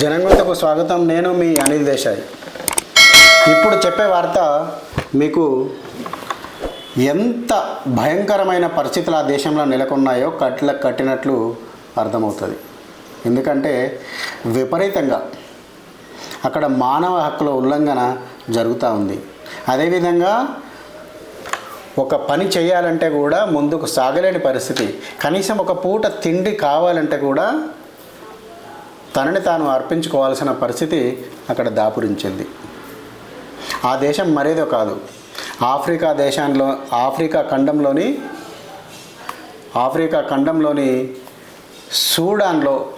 జనంగొంతకు స్వాగతం. నేను మీ అనిల్ దేశాయ్. ఇప్పుడు చెప్పే వార్త మీకు ఎంత భయంకరమైన పరిస్థితులు ఆ దేశంలో నెలకొన్నాయో కట్ల కట్టినట్లు అర్థమవుతుంది. ఎందుకంటే విపరీతంగా అక్కడ మానవ హక్కుల ఉల్లంఘన జరుగుతూ ఉంది. అదేవిధంగా ఒక పని చేయాలంటే కూడా ముందుకు సాగలేని పరిస్థితి. కనీసం ఒక పూట తిండి కావాలంటే కూడా తనని తాను అర్పించుకోవాల్సిన పరిస్థితి అక్కడ దాపురించింది. ఆ దేశం మరేదో కాదు. ఆఫ్రికా దేశంలో ఆఫ్రికా ఖండంలోని ఆఫ్రికా ఖండంలోని సూడాన్లో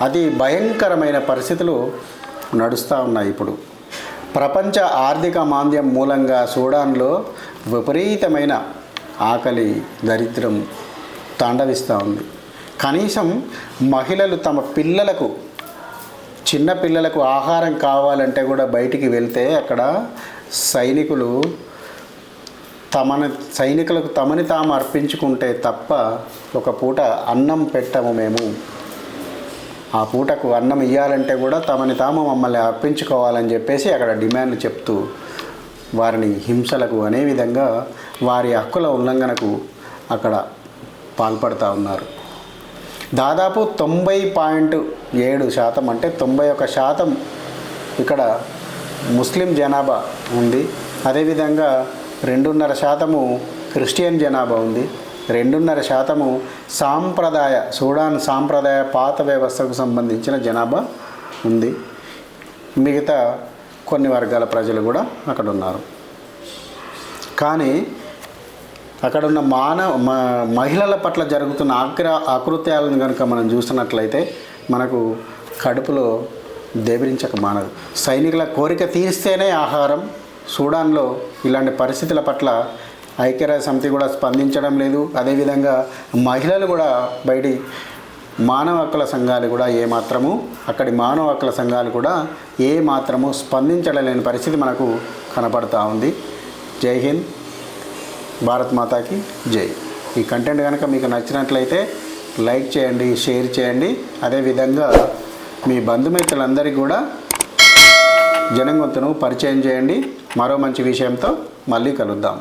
అతి భయంకరమైన పరిస్థితులు నడుస్తూ ఉన్నాయి ఇప్పుడు. ప్రపంచ ఆర్థిక మాంద్యం మూలంగా సూడాన్లో విపరీతమైన ఆకలి దరిద్రం తాండవిస్తూ ఉంది. కనీసం మహిళలు తమ పిల్లలకు చిన్న పిల్లలకు ఆహారం కావాలంటే కూడా బయటికి వెళ్తే అక్కడ సైనికులు తమని సైనికులకు తమని తాము అర్పించుకుంటే తప్ప ఒక పూట అన్నం పెట్టము మేము. ఆ పూటకు అన్నం ఇవ్వాలంటే కూడా తమని తాము మమ్మల్ని అర్పించుకోవాలని చెప్పేసి అక్కడ డిమాండ్ చెప్తూ వారిని హింసలకు అనే విధంగా వారి హక్కుల ఉల్లంఘనకు అక్కడ పాల్పడుతూ ఉన్నారు. దాదాపు తొంభై పాయింట్ ఏడు శాతం అంటే తొంభై ఒక శాతం ఇక్కడ ముస్లిం జనాభా ఉంది. అదేవిధంగా రెండున్నర శాతము క్రిస్టియన్ జనాభా ఉంది. రెండున్నర శాతము సాంప్రదాయ సూడాన్ సాంప్రదాయ పాత వ్యవస్థకు సంబంధించిన జనాభా ఉంది. మిగతా కొన్ని వర్గాల ప్రజలు కూడా అక్కడ ఉన్నారు. కానీ అక్కడ ఉన్న మానవ మ- మహిళల పట్ల జరుగుతున్న ఆక్ర ఆకృత్యాలను కనుక మనం చూసినట్లయితే మనకు కడుపులో దేబరించక మానదు. సైనికుల కోరిక తీరిస్తేనే ఆహారం. సూడాన్లో ఇలాంటి పరిస్థితుల పట్ల ఐక్యరాజ్య సమితి కూడా స్పందించడం లేదు. అదేవిధంగా మహిళలు కూడా బయటి మానవ హక్కుల సంఘాలు కూడా ఏమాత్రము అక్కడి మానవ హక్కుల సంఘాలు కూడా ఏ మాత్రము స్పందించడం లేని పరిస్థితి మనకు కనపడతా ఉంది. జై హింద్. భారత్ మాతాకి జై. ఈ కంటెంట్ కనుక మీకు నచ్చినట్లయితే లైక్ చేయండి షేర్ చేయండి. అదేవిధంగా మీ బంధుమిత్రులందరికీ కూడా జనంగొంతును పరిచయం చేయండి. మరో మంచి విషయంతో మళ్ళీ కలుద్దాం.